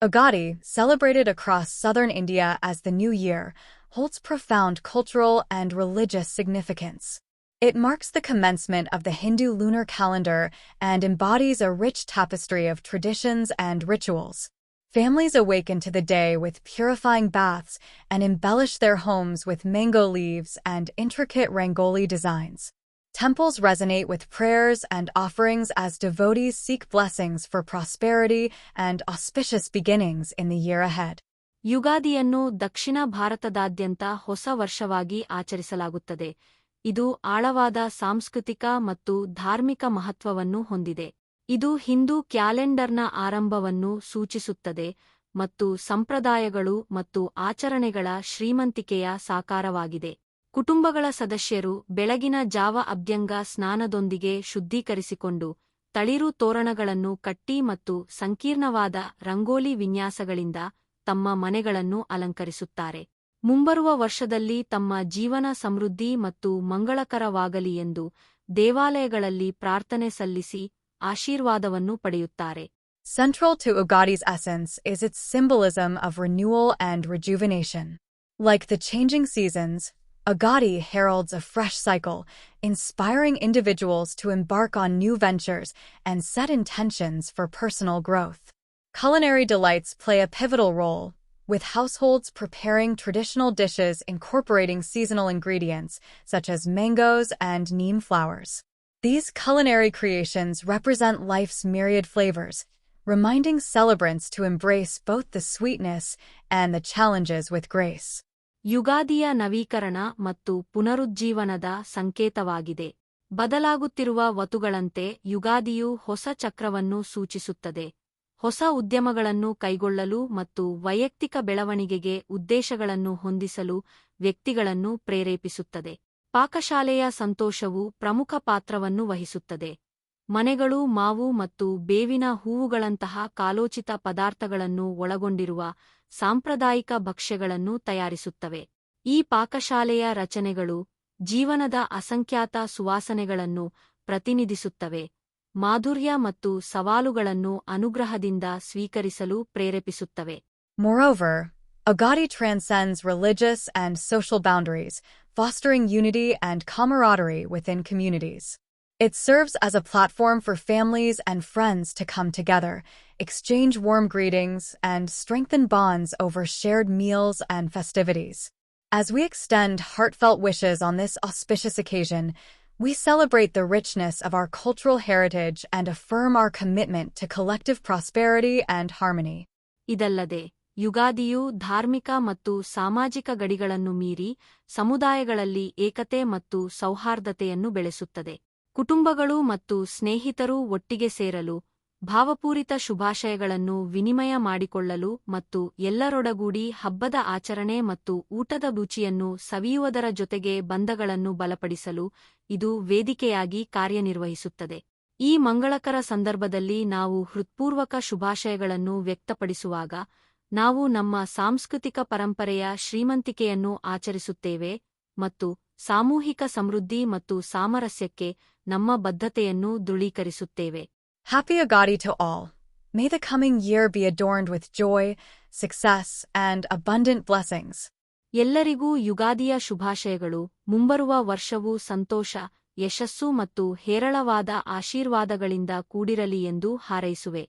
Ugadi, celebrated across southern India as the New Year, holds profound cultural and religious significance. It marks the commencement of the Hindu lunar calendar and embodies a rich tapestry of traditions and rituals. Families awaken to the day with purifying baths and embellish their homes with mango leaves and intricate rangoli designs. Temples resonate with prayers and offerings as devotees seek blessings for prosperity and auspicious beginnings in the year ahead. ಯುಗಾದಿಯನ್ನು ದಕ್ಷಿಣ ಭಾರತದಾದ್ಯಂತ ಹೊಸ ವರ್ಷವಾಗಿ ಆಚರಿಸಲಾಗುತ್ತದೆ ಇದು ಆಳವಾದ ಸಾಂಸ್ಕೃತಿಕ ಮತ್ತು ಧಾರ್ಮಿಕ ಮಹತ್ವವನ್ನು ಹೊಂದಿದೆ ಇದು ಹಿಂದೂ ಕ್ಯಾಲೆಂಡರ್ನ ಆರಂಭವನ್ನು ಸೂಚಿಸುತ್ತದೆ ಮತ್ತು ಸಂಪ್ರದಾಯಗಳು ಮತ್ತು ಆಚರಣೆಗಳ ಶ್ರೀಮಂತಿಕೆಯ ಸಾಕಾರವಾಗಿದೆ ಕುಟುಂಬಗಳ ಸದಸ್ಯರು ಬೆಳಗಿನ ಜಾವ ಅಭ್ಯಂಗ ಸ್ನಾನದೊಂದಿಗೆ ಶುದ್ಧೀಕರಿಸಿಕೊಂಡು ತಳಿರು ತೋರಣಗಳನ್ನು ಕಟ್ಟಿ ಮತ್ತು ಸಂಕೀರ್ಣವಾದ ರಂಗೋಲಿ ವಿನ್ಯಾಸಗಳಿಂದ ತಮ್ಮ ಮನೆಗಳನ್ನು ಅಲಂಕರಿಸುತ್ತಾರೆ ಮುಂಬರುವ ವರ್ಷದಲ್ಲಿ ತಮ್ಮ ಜೀವನ ಸಮೃದ್ಧಿ ಮತ್ತು ಮಂಗಳಕರವಾಗಲಿ ಎಂದು ದೇವಾಲಯಗಳಲ್ಲಿ ಪ್ರಾರ್ಥನೆ ಸಲ್ಲಿಸಿ ಆಶೀರ್ವಾದವನ್ನು ಪಡೆಯುತ್ತಾರೆ Central to Ugadi's essence is its symbolism of renewal and rejuvenation. Like the changing seasons, Ugadi heralds a fresh cycle, inspiring individuals to embark on new ventures and set intentions for personal growth. Culinary delights play a pivotal role, with households preparing traditional dishes incorporating seasonal ingredients such as mangoes and neem flowers. These culinary creations represent life's myriad flavors, reminding celebrants to embrace both the sweetness and the challenges with grace. ಯುಗಾದಿಯ ನವೀಕರಣ ಮತ್ತು ಪುನರುಜ್ಜೀವನದ ಸಂಕೇತವಾಗಿದೆ. ಬದಲಾಗುತ್ತಿರುವ ವತುಗಳಂತೆ ಯುಗಾದಿಯು ಹೊಸ ಚಕ್ರವನ್ನು ಸೂಚಿಸುತ್ತದೆ. ಹೊಸ ಉದ್ಯಮಗಳನ್ನು ಕೈಗೊಳ್ಳಲು ಮತ್ತು ವೈಯಕ್ತಿಕ ಬೆಳವಣಿಗೆಗೆ ಉದ್ದೇಶಗಳನ್ನು ಹೊಂದಿಸಲು ವ್ಯಕ್ತಿಗಳನ್ನು ಪ್ರೇರೇಪಿಸುತ್ತದೆ. ಪಾಕಶಾಲೆಯ ಸಂತೋಷವು ಪ್ರಮುಖ ಪಾತ್ರವನ್ನು ವಹಿಸುತ್ತದೆ. ಮನೆಗಳು ಮಾವು ಮತ್ತು ಬೇವಿನ ಹೂವುಗಳಂತಹ ಕಾಲೋಚಿತ ಪದಾರ್ಥಗಳನ್ನು ಒಳಗೊಂಡಿರುವ ಸಾಂಪ್ರದಾಯಿಕ ಭಕ್ಷ್ಯಗಳನ್ನು ತಯಾರಿಸುತ್ತವೆ. ಈ ಪಾಕಶಾಲೆಯ ರಚನೆಗಳು ಜೀವನದ ಅಸಂಖ್ಯಾತ ಸುವಾಸನೆಗಳನ್ನು ಪ್ರತಿನಿಧಿಸುತ್ತವೆ. ಮಾಧುರ್ಯ ಮತ್ತು ಸವಾಲುಗಳನ್ನು ಅನುಗ್ರಹದಿಂದ ಸ್ವೀಕರಿಸಲು ಪ್ರೇರೇಪಿಸುತ್ತವೆ. Moreover, Agadi religious and social boundaries fostering unity and and with in communities. It serves as a platform for families and friends to come together, exchange warm greetings, and strengthen bonds over shared meals and festivities. As we extend heartfelt wishes on this auspicious occasion, we celebrate the richness of our cultural heritage and affirm our commitment to collective prosperity and harmony. ಇದಲ್ಲದೆ ಯುಗಾದಿಯು ಧಾರ್ಮಿಕ ಮತ್ತು ಸಾಮಾಜಿಕ ಗಡಿಗಳನ್ನು ಮೀರಿ ಸಮುದಾಯಗಳಲ್ಲಿ ಏಕತೆ ಮತ್ತು ಸೌಹಾರ್ದತೆಯನ್ನು ಬೆಳೆಸುತ್ತದೆ ಕುಟುಂಬಗಳು ಮತ್ತು ಸ್ನೇಹಿತರು ಒಟ್ಟಿಗೆ ಸೇರಲು, ಭಾವಪೂರಿತ ಶುಭಾಶಯಗಳನ್ನು ವಿನಿಮಯ ಮಾಡಿಕೊಳ್ಳಲು ಮತ್ತು ಎಲ್ಲರೊಡಗೂಡಿ ಹಬ್ಬದ ಆಚರಣೆ ಮತ್ತು ಊಟದ ರುಚಿಯನ್ನು ಸವಿಯುವುದರ ಜೊತೆಗೆ ಬಂಧಗಳನ್ನು ಬಲಪಡಿಸಲು ಇದು ವೇದಿಕೆಯಾಗಿ ಕಾರ್ಯನಿರ್ವಹಿಸುತ್ತದೆ. ಈ ಮಂಗಳಕರ ಸಂದರ್ಭದಲ್ಲಿ ನಾವು ಹೃತ್ಪೂರ್ವಕ ಶುಭಾಶಯಗಳನ್ನು ವ್ಯಕ್ತಪಡಿಸುವಾಗ, ನಾವು ನಮ್ಮ ಸಾಂಸ್ಕೃತಿಕ ಪರಂಪರೆಯ ಶ್ರೀಮಂತಿಕೆಯನ್ನು ಆಚರಿಸುತ್ತೇವೆ ಮತ್ತು ಸಾಮೂಹಿಕ ಸಮೃದ್ಧಿ ಮತ್ತು ಸಾಮರಸ್ಯಕ್ಕೆ ನಮ್ಮ ಬದ್ಧತೆಯನ್ನು ದೃಢೀಕರಿಸುತ್ತೇವೆ Happy Agadi to all. May the coming year be adorned with joy, success, and abundant blessings. ಎಲ್ಲರಿಗೂ ಯುಗಾದಿಯ ಶುಭಾಶಯಗಳು ಮುಂಬರುವ ವರ್ಷವು ಸಂತೋಷ ಯಶಸ್ಸು ಮತ್ತು ಹೇರಳವಾದ ಆಶೀರ್ವಾದಗಳಿಂದ ಕೂಡಿರಲಿ ಎಂದು ಹಾರೈಸುವೆ